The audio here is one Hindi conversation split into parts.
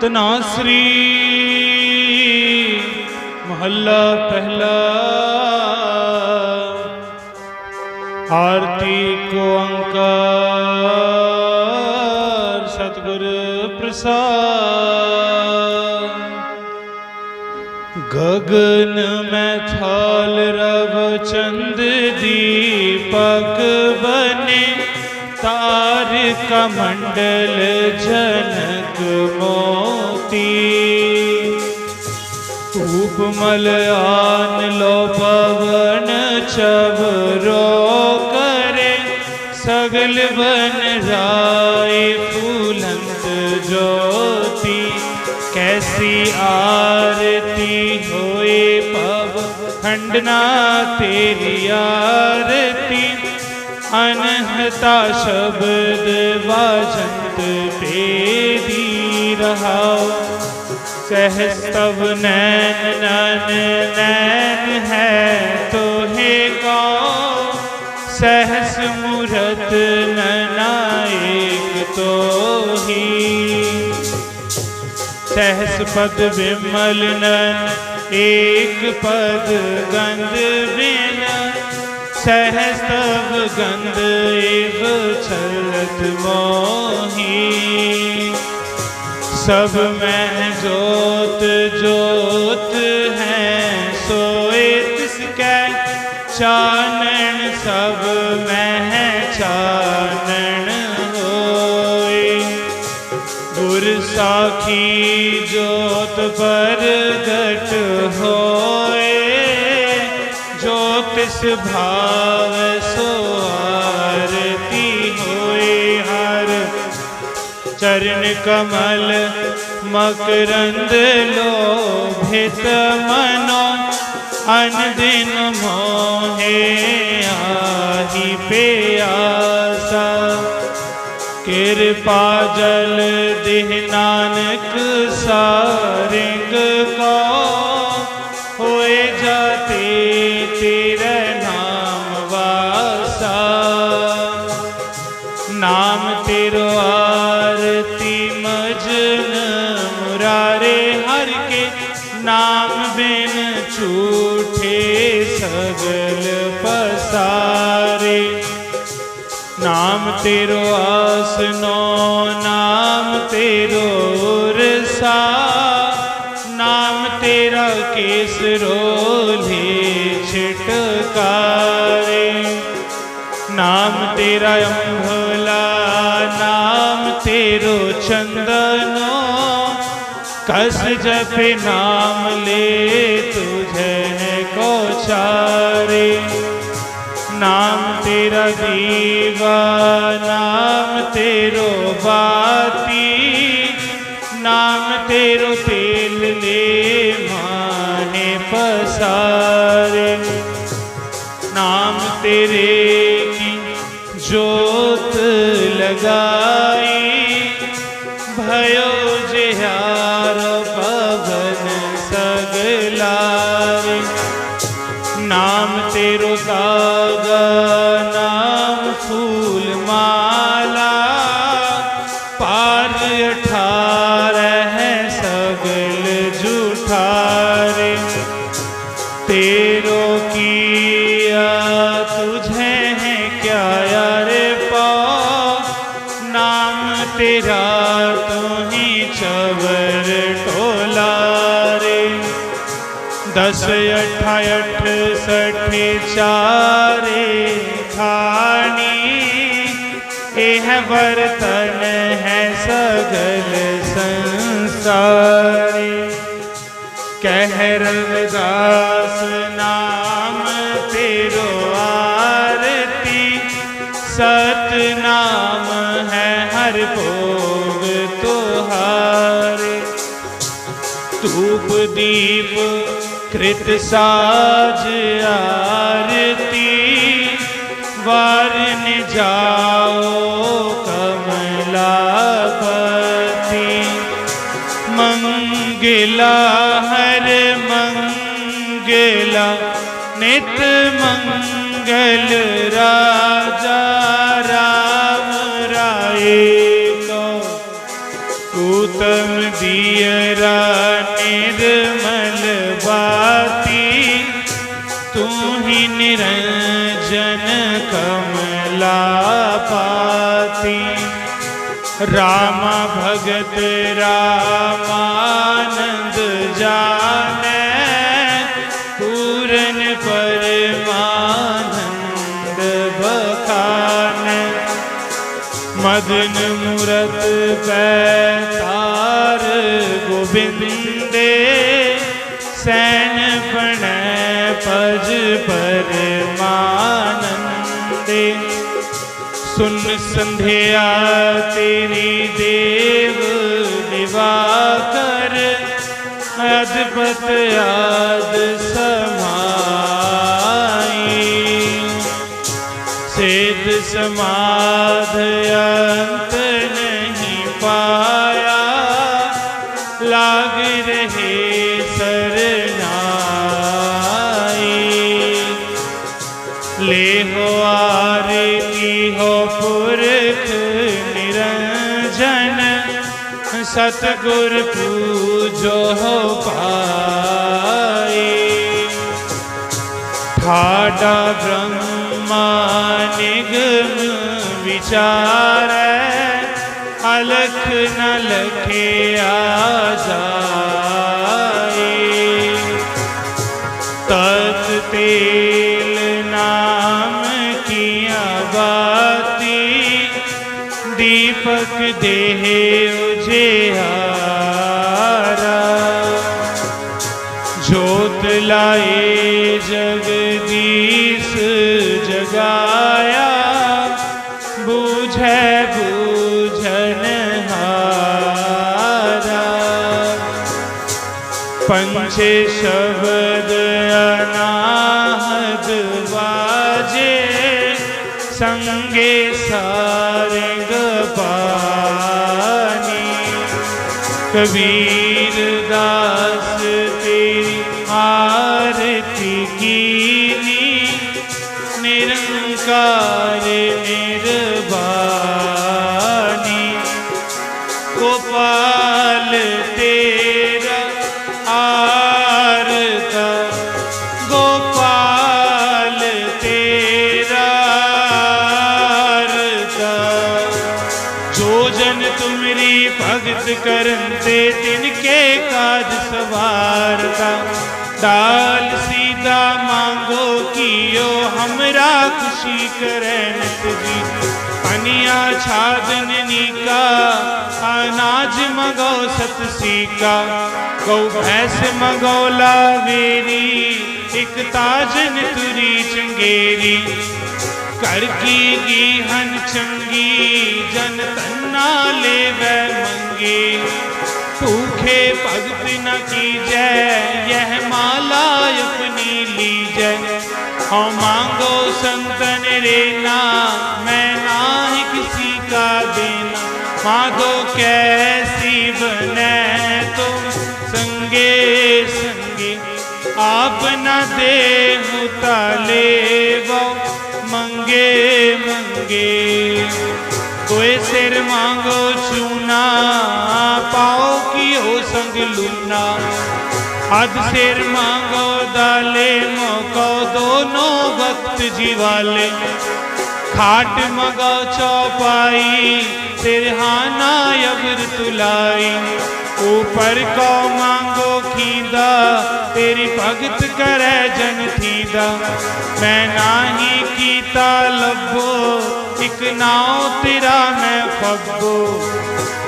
ਤਨਾ ਸ੍ਰੀ ਮਹੱਲਾ ਪਹਿਲਾ ਆਰਤੀ ਕੋ ਅੰਕਾਰ ਸਤਗੁਰ ਪ੍ਰਸਾਦ ਗਗਨ ਮੈਂ ਥਾਲ ਰਵ ਚੰਦ ਦੀਪਕ ਬਨੇ ਤਾਰ ਕਮੰਡਲ ਜਨ मोती धूप मल आन लो पवन चवरो करे सगल बन राय फूलंत ज्योति। कैसी आरती होए पव खंडना तेरी आरती। अनहता शब्द वाजंत पेदी रहा। सहस्तव नैन, नन, नैन है तो हे कौ। सहस मूरत ननायक तो ही। सहस पद विमल नन, एक पद गंध बिन। सहस्तव गंध एव चलत मोही। सब में जोत जोत है सोए तिसकै चानन सब में चानन होए। गुर साखी जोत प्रगट होए ज्योतिष भाव चरण कमल, मकरंद लोभित मनो, अनदिन मोहे आही पे आसा कृपा जल दिह नानक सारिंग को तेरो आसनो नाम तेरो रसा नाम तेरा केसरो ले छिटकारे। नाम तेरा अम्भला, नाम तेरो चंदनो, कस जपे नाम ले तुझे को चारे नाम तेरा दीवा तेरो बाती, नाम तेरो तेल ले माने पसारे। नाम तेरे की जोत लगाई, भयो जिहार पवन सगलारे। नाम तेरो कागा तुझे है क्या पाओ नाम तेरा तू ही चवर टोला रे। दस अठायठ सठ चारे खानी यह बर्तन है सगल संसारी। कह रविदास नाम तेरो आरती। सत नाम है हर भोग तुहारे। धूप दीप कृत साज आरती मंगल राजा राम राय को पूतम दियरा निर्मल बाती। तू ही निरंजन कमला पाती। राम भगत रामानंद मदन मूरत पैतार गोविंदे, सैन पण पज परमानंदे सुन संध्या तेरी देव दिवाकर अदपत याद समाई समाध अंत नहीं पाया। लाग रहे सरनाई ले हो आरती हो पुरख निरंजन। सतगुर पूजो हो पाए ठाडा ब्रह्मा निगम विचार अलख न लखे आजाए। जाए तत तेल नाम किया बाती दीपक देह बूझे बूझन हारा। पंचे शब्द अनाहद बाजे संगे सारंग पानी कबीर तुमरी भगत करते तिनके काज सवारता डाल सीधा मांगो कियो, हमरा खुशी करे नित जी। पनिया छागन नीका, अनाज मगो सत सीका। गौ भैंस मगौला वेरी एक ताजन तुरी चंगेरी। कर की गीहन चंगी, जन तन्ना ले वै मंगे। भूखे भगत न कीजै, यह माला अपनी लीजै। हम मांगो संतन रेना मैं ना ही किसी का देना। मांगो कैसी बने तो संगे संगे। आप न दे ताले वो मंगे मंगे। कोई सिर मांगो चूना पाओ की हो संग लूना। अध सिर मांगो दाले मोको, दोनों वक्त जीवाले। खाट मगो चौपाई सिरहाना यबर तुलाई। ऊपर को मांगो खींदा, तेरी भगत करे जन थींदा। मैं नाही कीता लभो एक नाव तेरा मैं फगो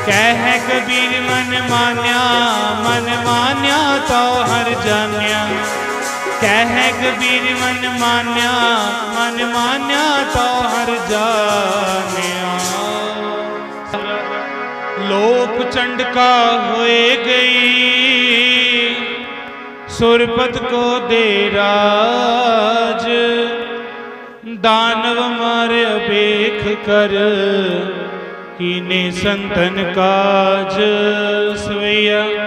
कह कबीर मन मान्या मन मान्या तो हर जान्या कह कबीर मन मान्या मन मान्या तो हर जान्या लोप चंडका होए गई सुरपत को दे राज दानव मार अपेख कर कीने संतन काज सवैया।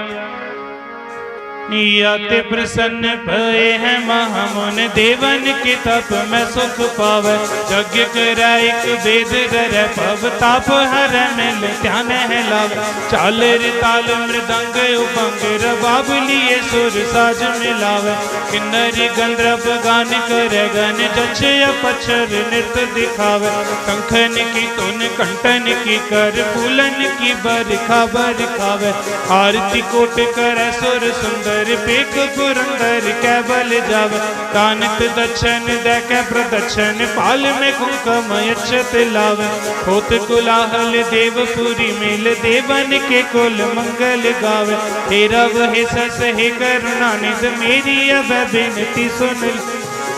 या ते प्रसन्न भये हैं महामुन देवन के तप में सुख पावे। यज्ञ करे एक वेद डरे पव ताप हर मिल ध्यान है लाभ चाल ताल मृदंग उपंग रबाब लिए सुर साज मिलावे। किन्नरी गंधर्व गान करे गन जच पछर नृत्य दिखावे। कंखन की तुन कंठन की कर, फूलन की बरखा बरखावे। आरती कोट करे, सुर सुंदर पेख पुरंदर कैबल जावे दानत दक्षन देख प्रदक्षन पाल में कुंकम अक्षत लावे होत कुलाहल देवपुरी मेल देवन के कुल मंगल गावे हे रव हे सस हे करुणा निध मेरी अब बिनती सुन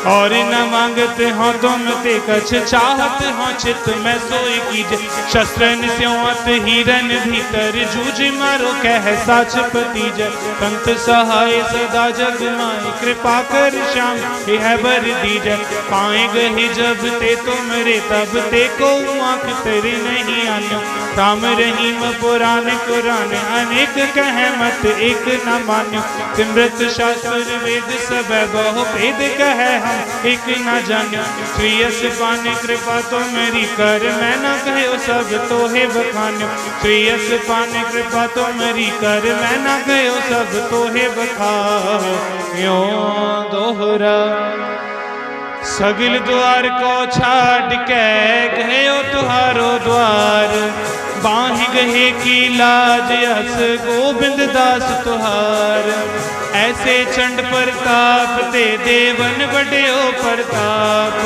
और न मांगते हो तुम ते कछ चाहत हो चित में सोई कीजे। शस्त्रन स्योत हिरन भीतर, जूझ मारो कह साच पति जय संत सहाय सदा जग माई, कृपा कर श्याम, यह बर दीजय पाए गही जब ते तुमरे, तब ते को आँख तेरे नहीं आन्यो। राम रहीम, पुराण कुरान, अनेक कह मत, एक न मान्यो। सिमरत शास्त्र वेद सब बहु भेद कह हम। एक न जान्यो श्रीयस पान कृपा तो मेरी कर मैं न कहो सब तो है बखान्यो श्रीयस पान कृपा तो मेरी कर मैं न कहो सब तो है बखान्यो दोहरा सगिल द्वार को छाड़ के गयो बाह गहे की लाज अस गोविंद दास तुहार। ऐसे चंड प्रताप ते देवन बड़े प्रताप।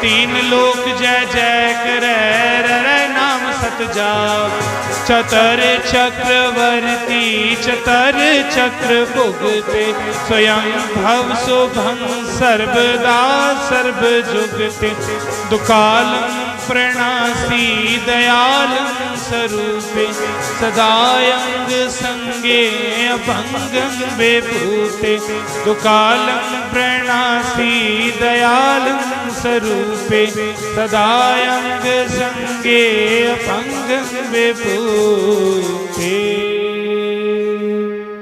तीन लोक जय जय करे नाम सत जाप। चतर चक्रवर्ती, चतर चक्र भुगते। स्वयं भव शुभं सर्वदा सर्व जुगते दुकालम प्रणासी दयाल स्वरूपे सदायंग संगे अभंगं बेभूते दुकालं प्रणासी दयाल स्वरूपे सदायंग संगे अभंगं विभूते